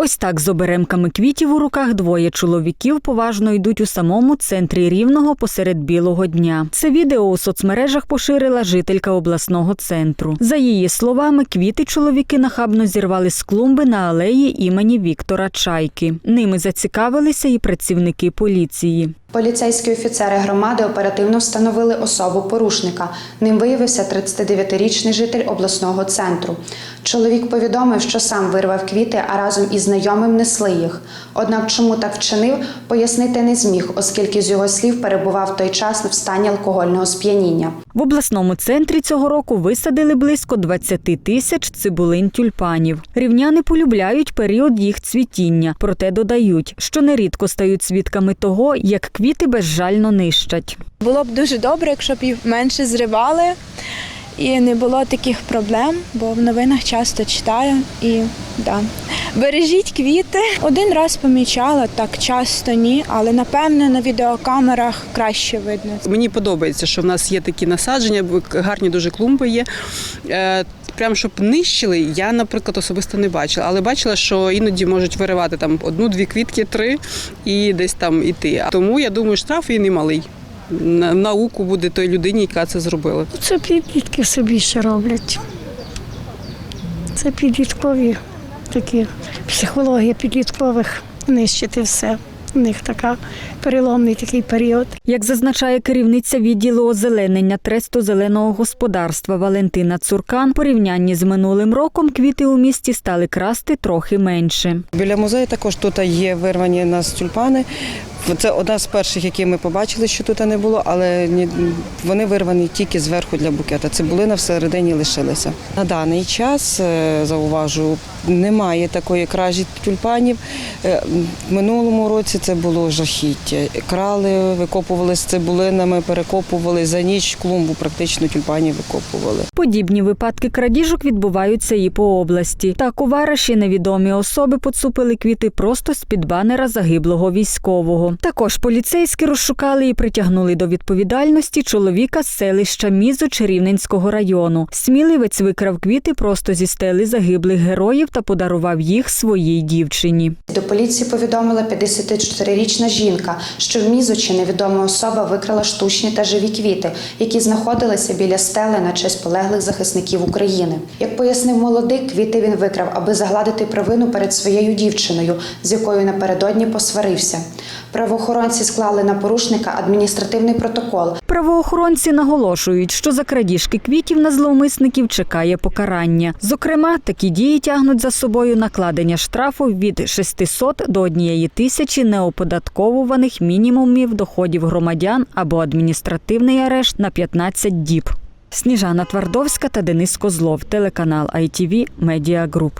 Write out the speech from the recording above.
Ось так з оберемками квітів у руках двоє чоловіків поважно йдуть у самому центрі рівного посеред білого дня. Це відео у соцмережах поширила жителька обласного центру. За її словами, квіти чоловіки нахабно зірвали з клумби на алеї імені Віктора Чайки. Ними зацікавилися і працівники поліції. Поліцейські офіцери громади оперативно встановили особу порушника. Ним виявився 39-річний житель обласного центру. Чоловік повідомив, що сам вирвав квіти, а разом із знайомим несли їх. Однак, чому так вчинив, пояснити не зміг, оскільки з його слів перебував той час в стані алкогольного сп'яніння. В обласному центрі цього року висадили близько 20 тисяч цибулин тюльпанів. Рівняни полюбляють період їх цвітіння, проте додають, що нерідко стають свідками того, як квіти безжально нищать. Було б дуже добре, якщо б їх менше зривали і не було таких проблем, бо в новинах часто читаю і да. Бережіть квіти. Один раз помічала, так часто ні, але напевно на відеокамерах краще видно. Мені подобається, що в нас є такі насадження, гарні дуже клумби є. Е, Прям щоб нищили, я, наприклад, особисто не бачила, але бачила, що іноді можуть виривати там одну-дві квітки, три і десь там іти. Тому я думаю, штраф і не малий. На науку буде той людині, яка це зробила. Це підлітки собі ще роблять. Це підліткові такі психологія підліткових нищити все. У них така переломний такий період. Як зазначає керівниця відділу озеленення тресту зеленого господарства Валентина Цуркан, в порівнянні з минулим роком квіти у місті стали красти трохи менше. Біля музею також тут є вирвані нас тюльпани. Це одна з перших, які ми побачили, що тут не було, але вони вирвані тільки зверху для букета. Цибулина всередині лишилася. На даний час, е, зауважу, немає такої кражі тюльпанів. Е, В минулому році це було жахіття. Крали, викопували з цибулинами, перекопували за ніч клумбу, практично тюльпанів викопували. Подібні випадки крадіжок відбуваються і по області. Так у Вараші невідомі особи поцупили квіти просто з-під банера загиблого військового. Також поліцейські розшукали і притягнули до відповідальності чоловіка з селища Мізоч Рівненського району. Сміливець викрав квіти просто зі стели загиблих героїв та подарував їх своїй дівчині. До поліції повідомила 54-річна жінка, що в Мізочі невідома особа викрала штучні та живі квіти, які знаходилися біля стели на честь полеглих захисників України. Як пояснив молодик, квіти він викрав, аби загладити провину перед своєю дівчиною, з якою напередодні посварився. Правоохоронці склали на порушника адміністративний протокол, Правоохоронці наголошують, що за крадіжки квітів на зловмисників чекає покарання. Зокрема, такі дії тягнуть за собою накладення штрафу від 600 до 1 тисячі неоподатковуваних мінімумів доходів громадян або адміністративний арешт на 15 діб. Сніжана Твардовська та Денис Козлов, телеканал ITV Media Group.